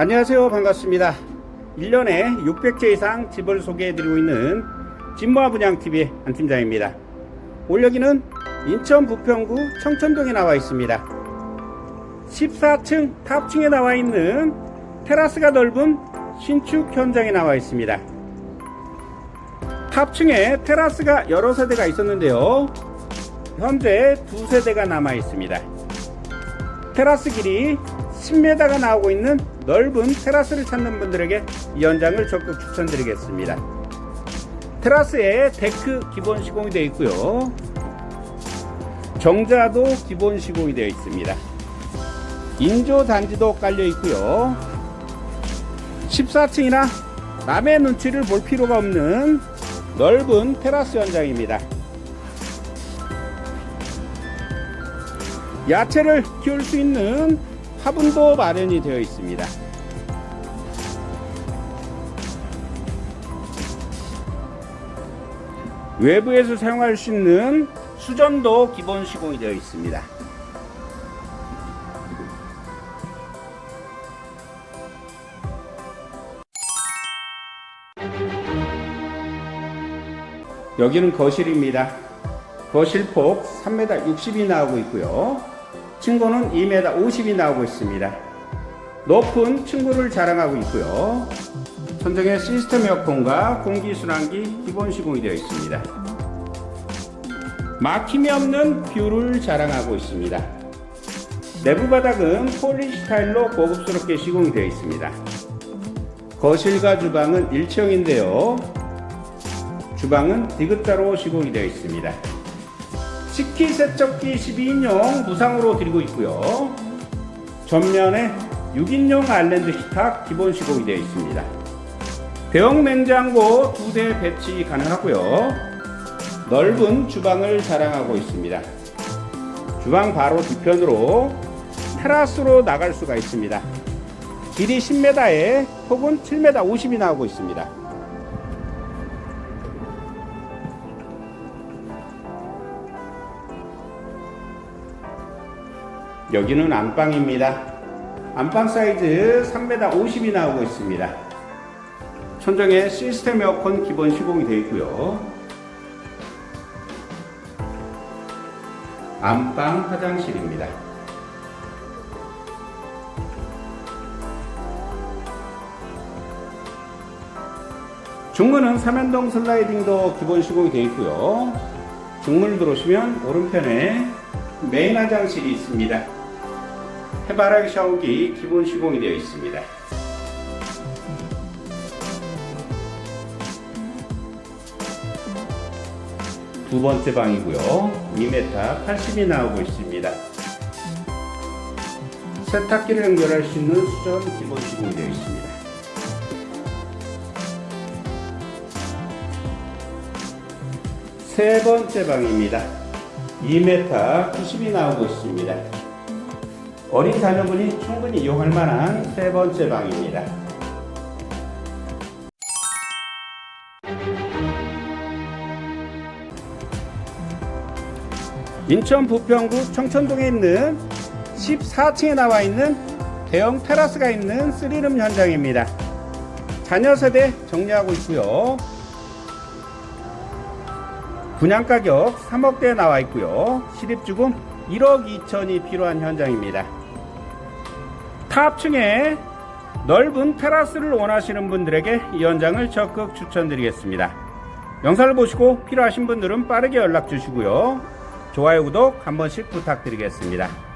안녕하세요. 반갑습니다. 1년에 600채 이상 집을 소개해드리고 있는 집모아 분양TV의 안팀장입니다. 올 여기는 인천 부평구 청천동에 나와 있습니다. 14층 탑층에 나와 있는 테라스가 넓은 신축 현장에 나와 있습니다. 탑층에 테라스가 여러 세대가 있었는데요. 현재 두 세대가 남아 있습니다. 테라스 길이 10m가 나오고 있는 넓은 테라스를 찾는 분들에게 이 현장을 적극 추천드리겠습니다. 테라스에 데크 기본 시공이 되어 있고요. 정자도 기본 시공이 되어 있습니다. 인조 단지도 깔려 있고요. 14층이나 남의 눈치를 볼 필요가 없는 넓은 테라스 현장입니다. 야채를 키울 수 있는 화분도 마련이 되어 있습니다. 외부에서 사용할 수 있는 수전도 기본 시공이 되어 있습니다. 여기는 거실입니다. 거실 폭 3m 60이 나오고 있고요. 층고는 2m 50이 나오고 있습니다. 높은 층고를 자랑하고 있고요. 천정에 시스템 에어컨과 공기순환기 기본 시공이 되어 있습니다. 막힘이 없는 뷰를 자랑하고 있습니다. 내부 바닥은 폴리스타일로 고급스럽게 시공이 되어 있습니다. 거실과 주방은 일체형인데요. 주방은 디귿자로 시공이 되어 있습니다. 식기 세척기 12인용 무상으로 드리고 있고요. 전면에 6인용 아일랜드 식탁 기본 시공이 되어 있습니다. 대형 냉장고 두대 배치 가능하고요. 넓은 주방을 자랑하고 있습니다. 주방 바로 뒤편으로 테라스로 나갈 수가 있습니다. 길이 10m에 폭은 7m 50이 나오고 있습니다. 여기는 안방입니다. 안방 사이즈 3m 50이 나오고 있습니다. 천정에 시스템 에어컨 기본 시공이 되어 있고요. 안방 화장실입니다. 중문은 삼연동 슬라이딩도 기본 시공이 되어 있고요. 중문을 들어오시면 오른편에 메인 화장실이 있습니다. 해바라기 샤워기 기본 시공이 되어 있습니다. 두 번째 방이고요. 2m 80이 나오고 있습니다. 세탁기를 연결할 수 있는 수전 기본 시공이 되어 있습니다. 세 번째 방입니다. 2m 90이 나오고 있습니다. 어린 자녀분이 충분히 이용할 만한 세 번째 방입니다. 인천 부평구 청천동에 있는 14층에 나와 있는 대형 테라스가 있는 쓰리룸 현장입니다. 자녀 세대 정리하고 있고요. 분양 가격 3억대에 나와 있고요. 실입주금 1억 2천이 필요한 현장입니다. 탑층에 넓은 테라스를 원하시는 분들에게 이 현장을 적극 추천드리겠습니다. 영상을 보시고 필요하신 분들은 빠르게 연락 주시고요. 좋아요, 구독 한 번씩 부탁드리겠습니다.